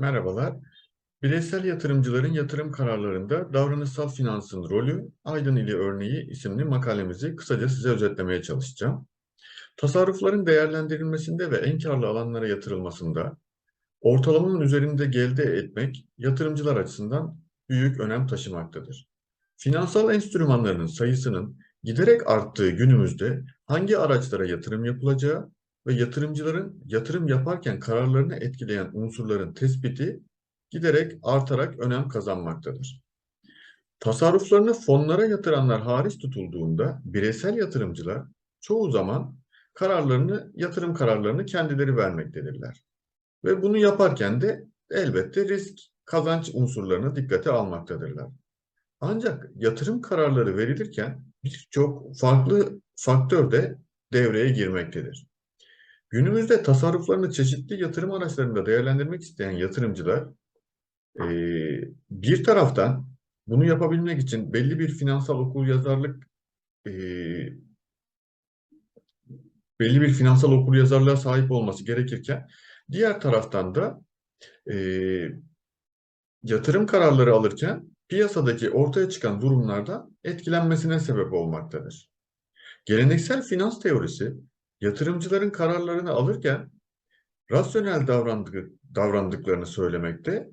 Merhabalar. Bireysel yatırımcıların yatırım kararlarında davranışsal finansın rolü, Aydın ili örneği isimli makalemizi kısaca size özetlemeye çalışacağım. Tasarrufların değerlendirilmesinde ve en karlı alanlara yatırılmasında ortalamanın üzerinde elde etmek yatırımcılar açısından büyük önem taşımaktadır. Finansal enstrümanlarının sayısının giderek arttığı günümüzde hangi araçlara yatırım yapılacağı ve yatırımcıların yatırım yaparken kararlarını etkileyen unsurların tespiti giderek artarak önem kazanmaktadır. Tasarruflarını fonlara yatıranlar hariç tutulduğunda bireysel yatırımcılar çoğu zaman kararlarını, yatırım kararlarını kendileri vermektedirler. Ve bunu yaparken de elbette risk, kazanç unsurlarını dikkate almaktadırlar. Ancak yatırım kararları verilirken birçok farklı faktör de devreye girmektedir. Günümüzde tasarruflarını çeşitli yatırım araçlarında değerlendirmek isteyen yatırımcılar e, bir taraftan bunu yapabilmek için belli bir finansal okuryazarlık e, belli bir finansal okuryazarlığa sahip olması gerekirken diğer taraftan da e, yatırım kararları alırken piyasadaki ortaya çıkan durumlardan etkilenmesine sebep olmaktadır. Geleneksel finans teorisi yatırımcıların kararlarını alırken rasyonel davrandık, davrandıklarını söylemekte,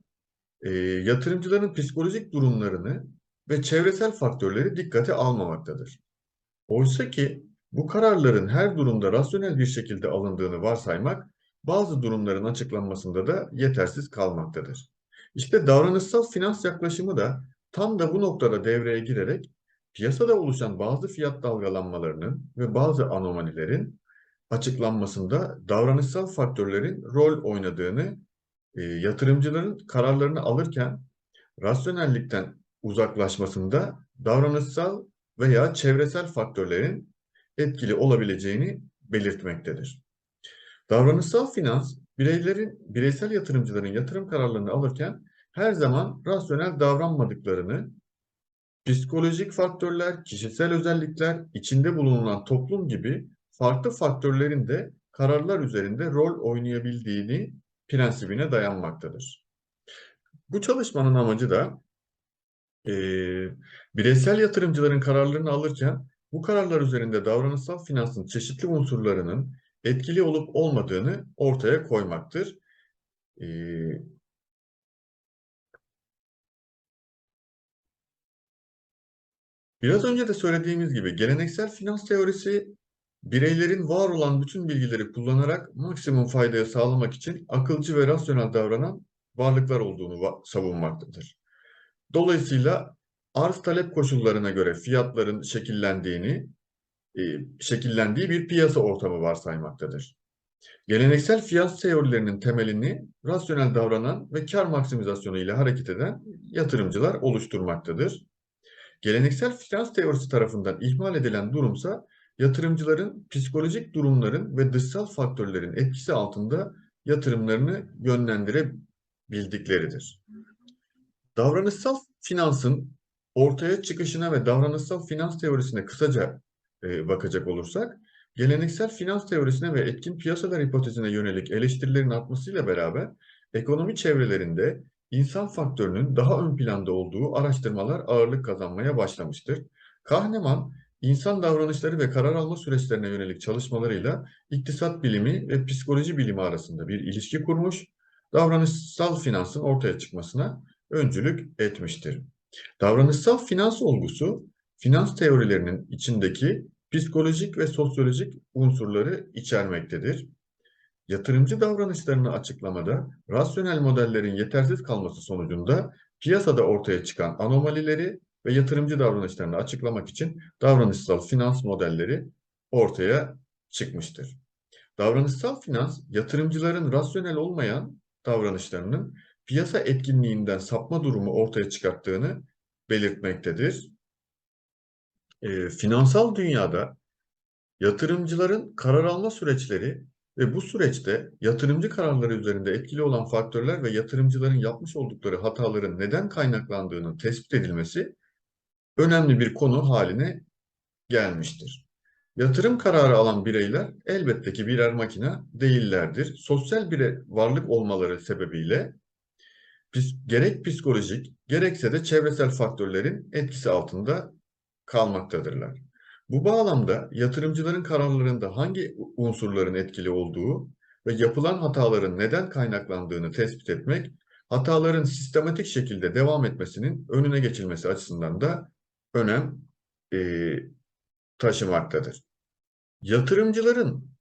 e, yatırımcıların psikolojik durumlarını ve çevresel faktörleri dikkate almamaktadır. Oysa ki bu kararların her durumda rasyonel bir şekilde alındığını varsaymak, bazı durumların açıklanmasında da yetersiz kalmaktadır. İşte davranışsal finans yaklaşımı da tam da bu noktada devreye girerek piyasada oluşan bazı fiyat dalgalanmalarının ve bazı anomalilerin açıklanmasında davranışsal faktörlerin rol oynadığını, e, yatırımcıların kararlarını alırken rasyonellikten uzaklaşmasında davranışsal veya çevresel faktörlerin etkili olabileceğini belirtmektedir. Davranışsal finans, bireylerin, bireysel yatırımcıların yatırım kararlarını alırken her zaman rasyonel davranmadıklarını, psikolojik faktörler, kişisel özellikler, içinde bulunan toplum gibi farklı faktörlerin de kararlar üzerinde rol oynayabildiğini prensibine dayanmaktadır. Bu çalışmanın amacı da e, bireysel yatırımcıların kararlarını alırken bu kararlar üzerinde davranışsal finansın çeşitli unsurlarının etkili olup olmadığını ortaya koymaktır. E, biraz önce de söylediğimiz gibi geleneksel finans teorisi bireylerin var olan bütün bilgileri kullanarak maksimum faydaya sağlamak için akılcı ve rasyonel davranan varlıklar olduğunu savunmaktadır. Dolayısıyla arz talep koşullarına göre fiyatların şekillendiğini, e, şekillendiği bir piyasa ortamı varsaymaktadır. Geleneksel fiyat teorilerinin temelini rasyonel davranan ve kar maksimizasyonu ile hareket eden yatırımcılar oluşturmaktadır. Geleneksel finans teorisi tarafından ihmal edilen durumsa yatırımcıların psikolojik durumların ve dışsal faktörlerin etkisi altında yatırımlarını yönlendirebildikleridir. Davranışsal finansın ortaya çıkışına ve davranışsal finans teorisine kısaca e, bakacak olursak, geleneksel finans teorisine ve etkin piyasalar hipotezine yönelik eleştirilerin artmasıyla beraber ekonomi çevrelerinde insan faktörünün daha ön planda olduğu araştırmalar ağırlık kazanmaya başlamıştır. Kahneman, insan davranışları ve karar alma süreçlerine yönelik çalışmalarıyla iktisat bilimi ve psikoloji bilimi arasında bir ilişki kurmuş, davranışsal finansın ortaya çıkmasına öncülük etmiştir. Davranışsal finans olgusu, finans teorilerinin içindeki psikolojik ve sosyolojik unsurları içermektedir. Yatırımcı davranışlarını açıklamada rasyonel modellerin yetersiz kalması sonucunda piyasada ortaya çıkan anomalileri ve yatırımcı davranışlarını açıklamak için davranışsal finans modelleri ortaya çıkmıştır. Davranışsal finans, yatırımcıların rasyonel olmayan davranışlarının piyasa etkinliğinden sapma durumu ortaya çıkarttığını belirtmektedir. E, finansal dünyada yatırımcıların karar alma süreçleri ve bu süreçte yatırımcı kararları üzerinde etkili olan faktörler ve yatırımcıların yapmış oldukları hataların neden kaynaklandığının tespit edilmesi önemli bir konu haline gelmiştir. Yatırım kararı alan bireyler elbette ki birer makine değillerdir. Sosyal bir varlık olmaları sebebiyle gerek psikolojik gerekse de çevresel faktörlerin etkisi altında kalmaktadırlar. Bu bağlamda yatırımcıların kararlarında hangi unsurların etkili olduğu ve yapılan hataların neden kaynaklandığını tespit etmek, hataların sistematik şekilde devam etmesinin önüne geçilmesi açısından da önem e, taşımaktadır. Yatırımcıların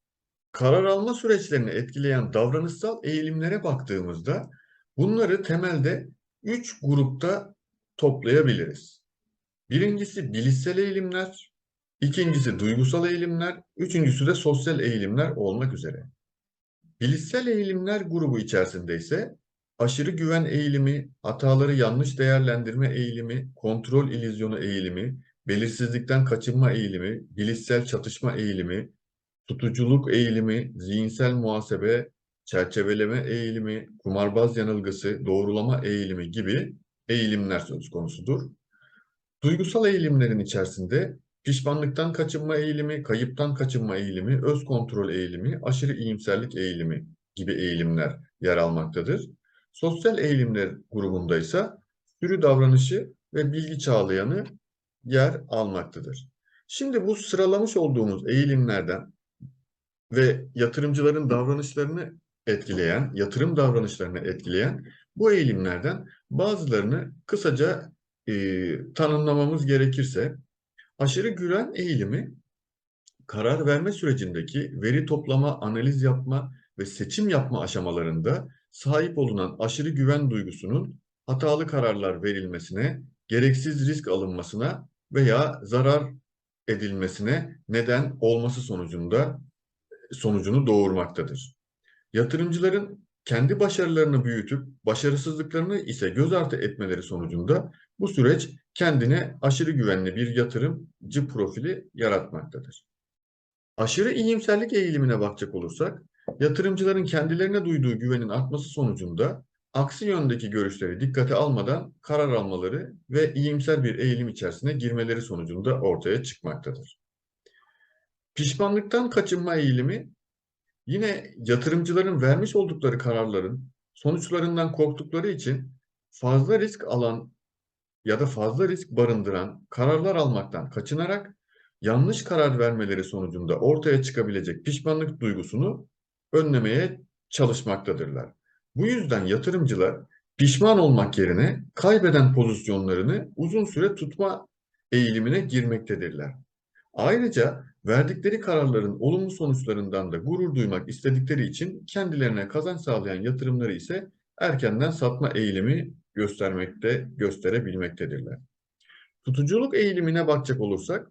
karar alma süreçlerini etkileyen davranışsal eğilimlere baktığımızda bunları temelde üç grupta toplayabiliriz. Birincisi bilişsel eğilimler, ikincisi duygusal eğilimler, üçüncüsü de sosyal eğilimler olmak üzere. Bilişsel eğilimler grubu içerisinde ise aşırı güven eğilimi, hataları yanlış değerlendirme eğilimi, kontrol illüzyonu eğilimi, belirsizlikten kaçınma eğilimi, bilişsel çatışma eğilimi, tutuculuk eğilimi, zihinsel muhasebe, çerçeveleme eğilimi, kumarbaz yanılgısı, doğrulama eğilimi gibi eğilimler söz konusudur. Duygusal eğilimlerin içerisinde pişmanlıktan kaçınma eğilimi, kayıptan kaçınma eğilimi, öz kontrol eğilimi, aşırı iyimserlik eğilimi gibi eğilimler yer almaktadır. Sosyal eğilimler grubunda ise sürü davranışı ve bilgi çağlayanı yer almaktadır. Şimdi bu sıralamış olduğumuz eğilimlerden ve yatırımcıların davranışlarını etkileyen, yatırım davranışlarını etkileyen bu eğilimlerden bazılarını kısaca e, tanımlamamız gerekirse aşırı güven eğilimi karar verme sürecindeki veri toplama, analiz yapma ve seçim yapma aşamalarında sahip olunan aşırı güven duygusunun hatalı kararlar verilmesine, gereksiz risk alınmasına veya zarar edilmesine neden olması sonucunda sonucunu doğurmaktadır. Yatırımcıların kendi başarılarını büyütüp başarısızlıklarını ise göz ardı etmeleri sonucunda bu süreç kendine aşırı güvenli bir yatırımcı profili yaratmaktadır. Aşırı iyimserlik eğilimine bakacak olursak, yatırımcıların kendilerine duyduğu güvenin artması sonucunda aksi yöndeki görüşleri dikkate almadan karar almaları ve iyimser bir eğilim içerisine girmeleri sonucunda ortaya çıkmaktadır. Pişmanlıktan kaçınma eğilimi yine yatırımcıların vermiş oldukları kararların sonuçlarından korktukları için fazla risk alan ya da fazla risk barındıran kararlar almaktan kaçınarak yanlış karar vermeleri sonucunda ortaya çıkabilecek pişmanlık duygusunu önlemeye çalışmaktadırlar. Bu yüzden yatırımcılar pişman olmak yerine kaybeden pozisyonlarını uzun süre tutma eğilimine girmektedirler. Ayrıca verdikleri kararların olumlu sonuçlarından da gurur duymak istedikleri için kendilerine kazanç sağlayan yatırımları ise erkenden satma eğilimi göstermekte, gösterebilmektedirler. Tutuculuk eğilimine bakacak olursak,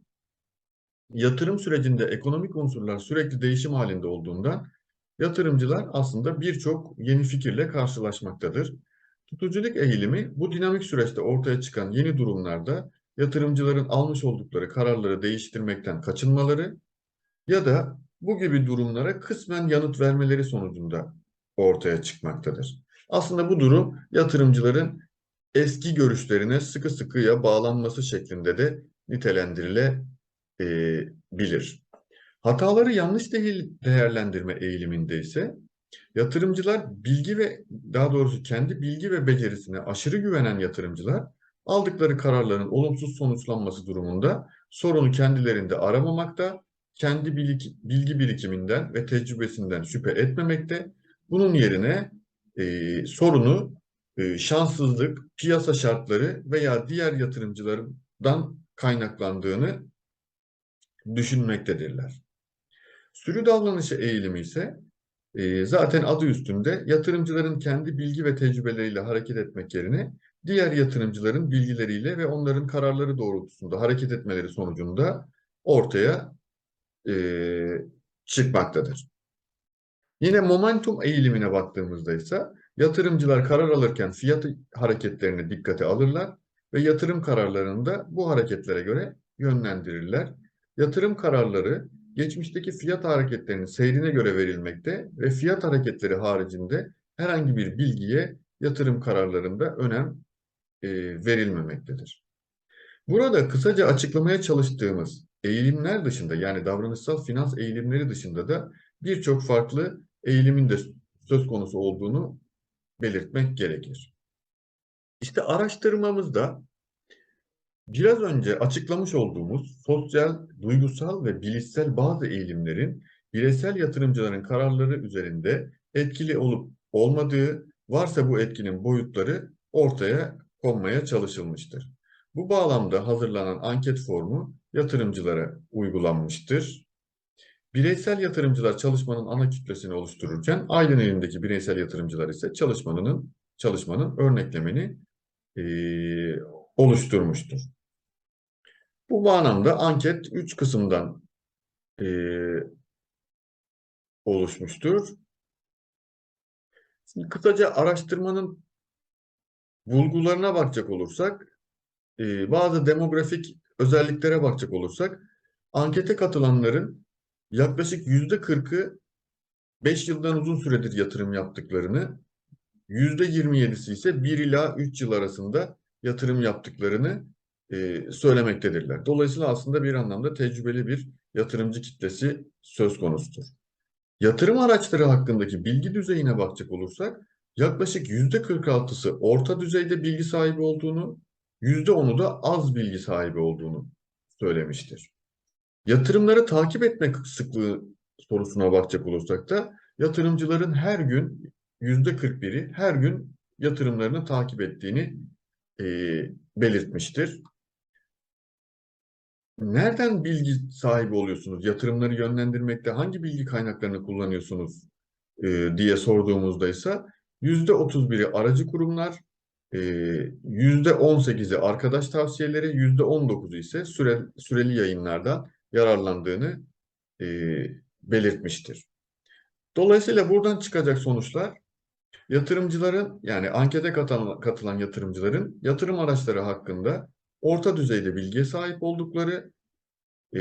yatırım sürecinde ekonomik unsurlar sürekli değişim halinde olduğundan yatırımcılar aslında birçok yeni fikirle karşılaşmaktadır. Tutuculuk eğilimi bu dinamik süreçte ortaya çıkan yeni durumlarda yatırımcıların almış oldukları kararları değiştirmekten kaçınmaları ya da bu gibi durumlara kısmen yanıt vermeleri sonucunda ortaya çıkmaktadır. Aslında bu durum yatırımcıların eski görüşlerine sıkı sıkıya bağlanması şeklinde de nitelendirilebilir. Hataları yanlış değerlendirme eğiliminde ise yatırımcılar bilgi ve daha doğrusu kendi bilgi ve becerisine aşırı güvenen yatırımcılar aldıkları kararların olumsuz sonuçlanması durumunda sorunu kendilerinde aramamakta, kendi bilgi birikiminden ve tecrübesinden şüphe etmemekte, bunun yerine e, sorunu e, şanssızlık, piyasa şartları veya diğer yatırımcılardan kaynaklandığını düşünmektedirler. Sürü davranışı eğilimi ise e, zaten adı üstünde yatırımcıların kendi bilgi ve tecrübeleriyle hareket etmek yerine diğer yatırımcıların bilgileriyle ve onların kararları doğrultusunda hareket etmeleri sonucunda ortaya e, çıkmaktadır. Yine momentum eğilimine baktığımızda ise yatırımcılar karar alırken fiyat hareketlerini dikkate alırlar ve yatırım kararlarını da bu hareketlere göre yönlendirirler. Yatırım kararları geçmişteki fiyat hareketlerinin seyrine göre verilmekte ve fiyat hareketleri haricinde herhangi bir bilgiye yatırım kararlarında önem e, verilmemektedir. Burada kısaca açıklamaya çalıştığımız eğilimler dışında yani davranışsal finans eğilimleri dışında da birçok farklı eğilimin de söz konusu olduğunu belirtmek gerekir. İşte araştırmamızda biraz önce açıklamış olduğumuz sosyal, duygusal ve bilişsel bazı eğilimlerin bireysel yatırımcıların kararları üzerinde etkili olup olmadığı, varsa bu etkinin boyutları ortaya konmaya çalışılmıştır. Bu bağlamda hazırlanan anket formu yatırımcılara uygulanmıştır. Bireysel yatırımcılar çalışmanın ana kütlesini oluştururken aydın elindeki bireysel yatırımcılar ise çalışmanın çalışmanın örneklemeni e, oluşturmuştur. Bu bağlamda anket üç kısımdan e, oluşmuştur. Şimdi kısaca araştırmanın bulgularına bakacak olursak, e, bazı demografik özelliklere bakacak olursak, ankete katılanların yaklaşık yüzde kırkı 5 yıldan uzun süredir yatırım yaptıklarını, yüzde 27'si ise 1 ila 3 yıl arasında yatırım yaptıklarını e, söylemektedirler. Dolayısıyla aslında bir anlamda tecrübeli bir yatırımcı kitlesi söz konusudur. Yatırım araçları hakkındaki bilgi düzeyine bakacak olursak yaklaşık yüzde 46'sı orta düzeyde bilgi sahibi olduğunu, yüzde 10'u da az bilgi sahibi olduğunu söylemiştir. Yatırımları takip etmek sıklığı sorusuna bakacak olursak da yatırımcıların her gün yüzde 41'i her gün yatırımlarını takip ettiğini e, belirtmiştir. Nereden bilgi sahibi oluyorsunuz? Yatırımları yönlendirmekte hangi bilgi kaynaklarını kullanıyorsunuz e, diye sorduğumuzda ise yüzde 31'i aracı kurumlar, e, yüzde 18'i arkadaş tavsiyeleri, yüzde 19'u ise süre, süreli yayınlardan yararlandığını e, belirtmiştir. Dolayısıyla buradan çıkacak sonuçlar yatırımcıların yani ankete katılan, katılan yatırımcıların yatırım araçları hakkında orta düzeyde bilgiye sahip oldukları, e,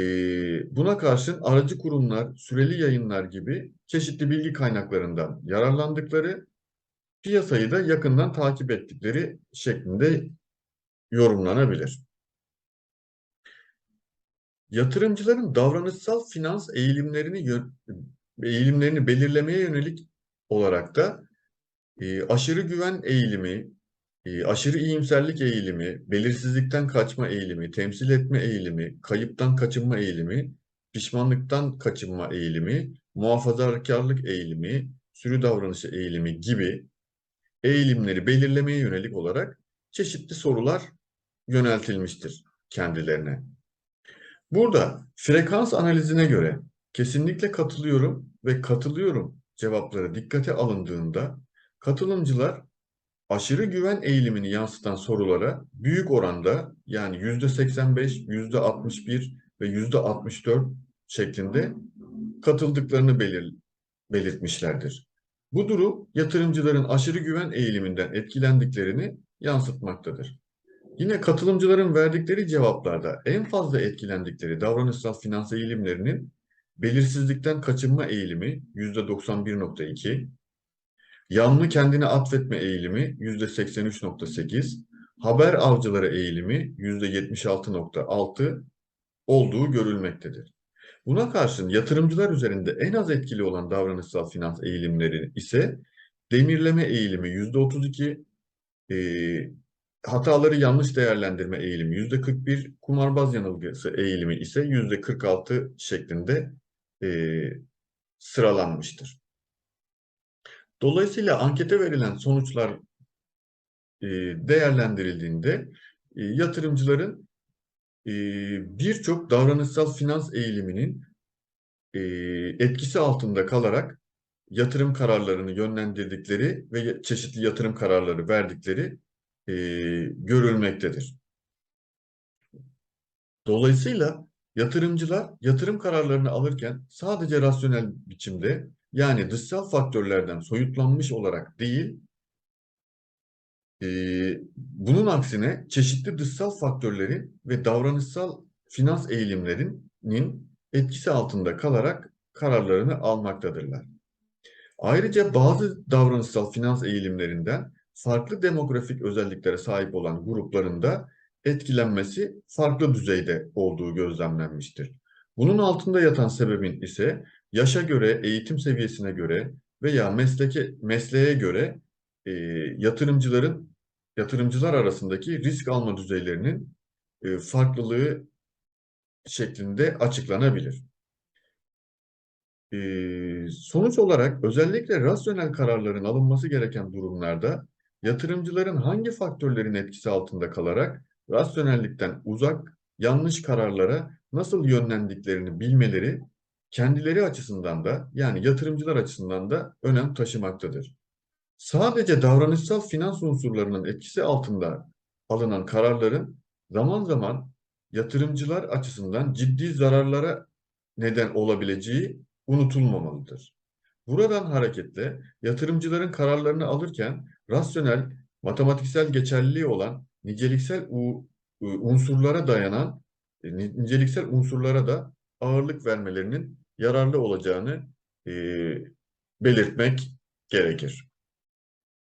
buna karşın aracı kurumlar, süreli yayınlar gibi çeşitli bilgi kaynaklarından yararlandıkları, piyasayı da yakından takip ettikleri şeklinde yorumlanabilir. Yatırımcıların davranışsal finans eğilimlerini eğilimlerini belirlemeye yönelik olarak da e, aşırı güven eğilimi, aşırı iyimserlik eğilimi, belirsizlikten kaçma eğilimi, temsil etme eğilimi, kayıptan kaçınma eğilimi, pişmanlıktan kaçınma eğilimi, muhafazakarlık eğilimi, sürü davranışı eğilimi gibi eğilimleri belirlemeye yönelik olarak çeşitli sorular yöneltilmiştir kendilerine. Burada frekans analizine göre kesinlikle katılıyorum ve katılıyorum cevapları dikkate alındığında katılımcılar aşırı güven eğilimini yansıtan sorulara büyük oranda yani yüzde 85, yüzde 61 ve yüzde 64 şeklinde katıldıklarını belir belirtmişlerdir. Bu durum yatırımcıların aşırı güven eğiliminden etkilendiklerini yansıtmaktadır. Yine katılımcıların verdikleri cevaplarda en fazla etkilendikleri davranışsal finans eğilimlerinin belirsizlikten kaçınma eğilimi %91.2, yanlı kendine atfetme eğilimi %83.8, haber avcıları eğilimi %76.6 olduğu görülmektedir. Buna karşın yatırımcılar üzerinde en az etkili olan davranışsal finans eğilimleri ise demirleme eğilimi %32, e, hataları yanlış değerlendirme eğilimi %41, kumarbaz yanılgısı eğilimi ise %46 şeklinde e, sıralanmıştır. Dolayısıyla ankete verilen sonuçlar e, değerlendirildiğinde e, yatırımcıların e, birçok davranışsal finans eğiliminin etkisi altında kalarak yatırım kararlarını yönlendirdikleri ve çeşitli yatırım kararları verdikleri görülmektedir. Dolayısıyla yatırımcılar yatırım kararlarını alırken sadece rasyonel biçimde yani dışsal faktörlerden soyutlanmış olarak değil, e, bunun aksine çeşitli dışsal faktörlerin ve davranışsal finans eğilimlerinin etkisi altında kalarak kararlarını almaktadırlar. Ayrıca bazı davranışsal finans eğilimlerinden farklı demografik özelliklere sahip olan gruplarında etkilenmesi farklı düzeyde olduğu gözlemlenmiştir. Bunun altında yatan sebebin ise yaşa göre, eğitim seviyesine göre veya mesleke, mesleğe göre e, yatırımcıların yatırımcılar arasındaki risk alma düzeylerinin e, farklılığı şeklinde açıklanabilir. E, sonuç olarak özellikle rasyonel kararların alınması gereken durumlarda yatırımcıların hangi faktörlerin etkisi altında kalarak rasyonellikten uzak yanlış kararlara nasıl yönlendiklerini bilmeleri kendileri açısından da yani yatırımcılar açısından da önem taşımaktadır. Sadece davranışsal finans unsurlarının etkisi altında alınan kararların zaman zaman yatırımcılar açısından ciddi zararlara neden olabileceği unutulmamalıdır. Buradan hareketle yatırımcıların kararlarını alırken rasyonel, matematiksel geçerliliği olan niceliksel unsurlara dayanan e, niceliksel unsurlara da ağırlık vermelerinin yararlı olacağını e, belirtmek gerekir.